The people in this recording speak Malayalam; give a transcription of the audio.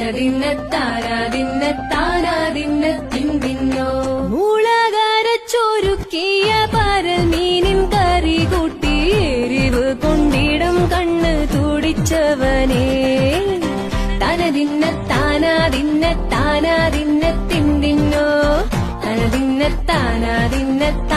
താരതിന്നത്താരാതിന്നത്താരാതിന്നത്തിന്തിന്നോ മൂളകാരച്ചോരുക്കിയ പരൽ മീനിൻ കറി കൂട്ടി എരിവ് കൊണ്ടിടം കണ്ണ് തുടിച്ചവനേ. തനതിന്നത്താനാതിന്നത്താനാതിന്നത്തിന്തിന്നോ തനതിന്നത്താനാതിന്നത്ത